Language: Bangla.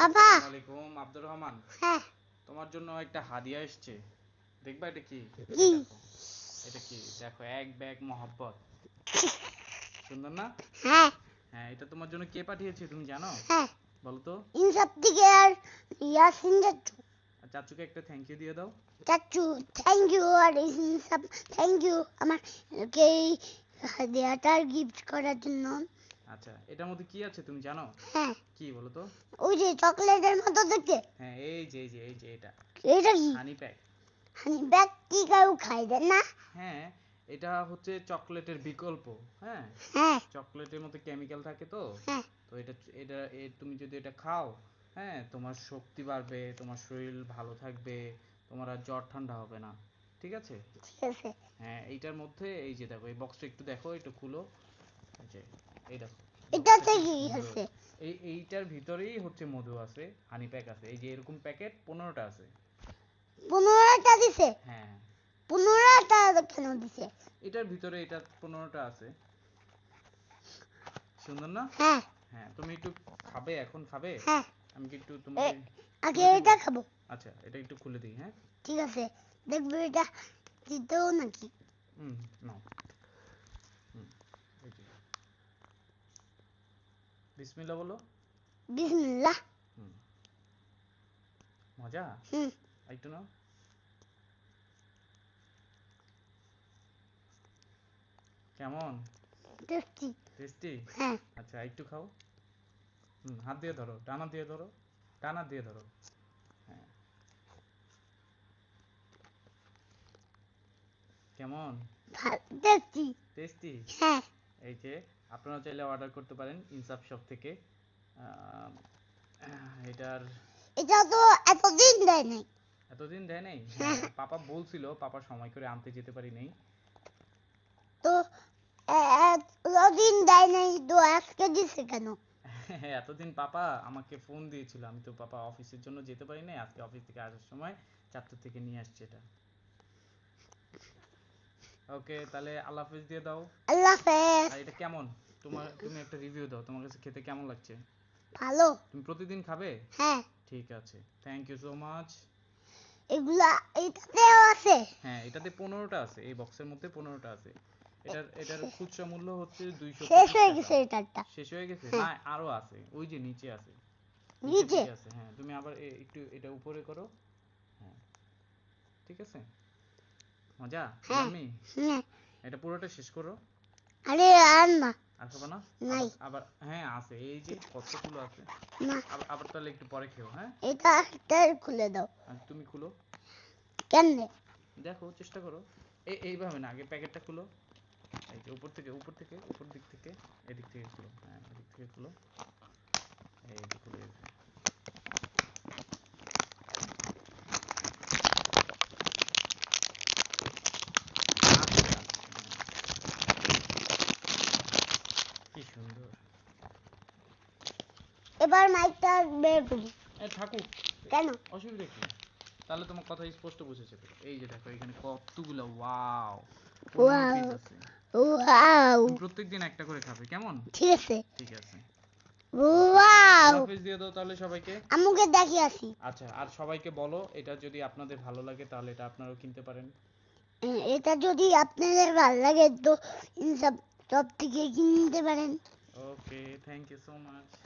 আব্দুর রহমান। হ্যাঁ। তোমার জন্য একটা হাদিয়া এসছে। দেখবা এটা কি? কি? এটা কি? দেখো এক ব্যাগ মহব্বত। সুন্দর না? হ্যাঁ। হ্যাঁ এটা তোমার জন্য কে পাঠিয়েছে তুমি জানো? হ্যাঁ। বলো তো ইনসাফ থেকে আর ইয়াসিন চাচু। চাচুকে একটা থ্যাংক ইউ দিয়ে দাও। চাচু থ্যাংক ইউ আর ইনসাফ থ্যাংক ইউ আমার হাদিয়াটার গিফট করার জন্য। আচ্ছা এটার মধ্যে কি আছে তুমি জানো? হ্যাঁ। কি বলো তো ওই যে চকলেটের মতো দেখতে। হ্যাঁ এই যে এই যে এই যে এটা। এটা কি? হানি প্যাক হানি ব্যাগ কি কেউ খাই দেন না? হ্যাঁ এটা হচ্ছে চকলেটের বিকল্প হ্যাঁ? হ্যাঁ। চকলেটের মধ্যে কেমিক্যাল থাকে তো? হ্যাঁ। তো এটা এটা তুমি যদি এটা খাও হ্যাঁ তোমার শক্তি বাড়বে তোমার শরীর ভালো থাকবে তোমার আর জ্বর ঠান্ডা হবে না। ঠিক আছে? ঠিক আছে। হ্যাঁ এইটার মধ্যে এই যে দেখো এই বক্সটা একটু দেখো একটু খুলো। এই যে। এই দেখো এটাতে কি আছে। এই এইটার ভিতরেই হচ্ছে মধু আছে হানি প্যাক আছে। এই যে এরকম প্যাকেট পনেরোটা আছে। পনেরোটা দিছে? হ্যাঁ। পনেরোটা কেন দিছে? এটার ভিতরে এটা পনেরোটা আছে। সুন্দর না? হ্যাঁ। হ্যাঁ তুমি একটু খাবে এখন খাবে? হ্যাঁ। আমি কি একটু তোমাকে আগে এটা খাব। আচ্ছা এটা একটু খুলে দিই হ্যাঁ? ঠিক আছে। দেখবে এটা দিতেও নাকি? হুম নাও হুম এই যে বিসমিল্লাহ বলো। বিসমিল্লাহ। হুম। মজা? হুম। একটু নাও। কেমন? টেস্টি। টেস্টি? হ্যাঁ। আচ্ছা একটু খাও। হুম হাত দিয়ে ধরো টানা দিয়ে ধরো টানা দিয়ে ধরো। হ্যাঁ। কেমন? টেস্টি। টেস্টি? হ্যাঁ। এই যে আপনারা চাইলে অর্ডার করতে পারেন ইনসাফ শপ থেকে। এটার এটা তো এতদিন দেয় নাই। এতদিন দেয় নাই? হ্যাঁ, পাপা বলছিল পাপা সময় করে আনতে যেতে পারি নাই। তো এতদিন দেয় নাই তো আজকে দিছে কেন? এতদিন পাপা আমাকে ফোন দিয়েছিল আমি তো পাপা অফিসের জন্য যেতে পারি নাই আজকে অফিস থেকে আসার সময় চারটে থেকে নিয়ে আসছে এটা। ওকে তাহলে আল্লাহ হাফেজ দিয়ে দাও। আল্লাহ হাফেজ। আর এটা কেমন? তোমার তুমি একটা রিভিউ দাও তোমার কাছে খেতে কেমন লাগছে? ভালো। তুমি প্রতিদিন খাবে? হ্যাঁ। ঠিক আছে। থ্যাংক ইউ সো মাচ এগুলা এটাতেও আছে। হ্যাঁ এটাতে পনেরোটা আছে। এই বক্সের মধ্যে পনেরোটা আছে। এটার এটার খুচরা মূল্য হচ্ছে দুইশো শেষ হয়ে গেছে এটারটা। শেষ হয়ে গেছে? হ্যাঁ। না আরও আছে। ওই যে নিচে আছে। নিচে? আছে। হ্যাঁ তুমি আবার একটু এটা উপরে করো। হ্যাঁ। ঠিক আছে? মজা? হ্যাঁ। আমি হ্যাঁ। এটা পুরোটা শেষ করো। আরে আর না। আর খাবা না? নাই। আবার- হ্যাঁ আছে। এই যে কতগুলো আছে? না। আবার তাহলে একটু পরে খেও হ্যাঁ? এটা এটা খুলে দাও। আর তুমি খুলো। কেমনে? দেখো চেষ্টা করো। এই এইভাবে না আগে প্যাকেটটা খুলো। এই যে উপর থেকে উপর থেকে উপর দিক থেকে এদিক থেকে খুলো। হ্যাঁ এদিক থেকে খুলো। এই খুলে গেছে আস্তে আস্তে, হ্যাঁ। কি সুন্দর এবার মাইকটা বের করি। এ থাকুক কেন? অসুবিধা কি? তাহলে তোমার কথা স্পষ্ট বুঝেছে তো। এই যে দেখো এখানে কতগুলো ওয়াও। ওয়াও। তুমি প্রত্যেকদিন একটা করে খাবে কেমন? ঠিক আছে। ঠিক আছে। ওয়াও। হাফেজ দিয়ে দাও তাহলে সবাইকে। আমুকে দেখি আসি। আচ্ছা আর সবাইকে বলো এটা যদি আপনাদের ভালো লাগে তাহলে এটা আপনারাও কিনতে পারেন। এ- এটা যদি আপনাদের ভালো লাগে তো ইনসাব সব থেকে কিনতে পারেন। Okay thank you so much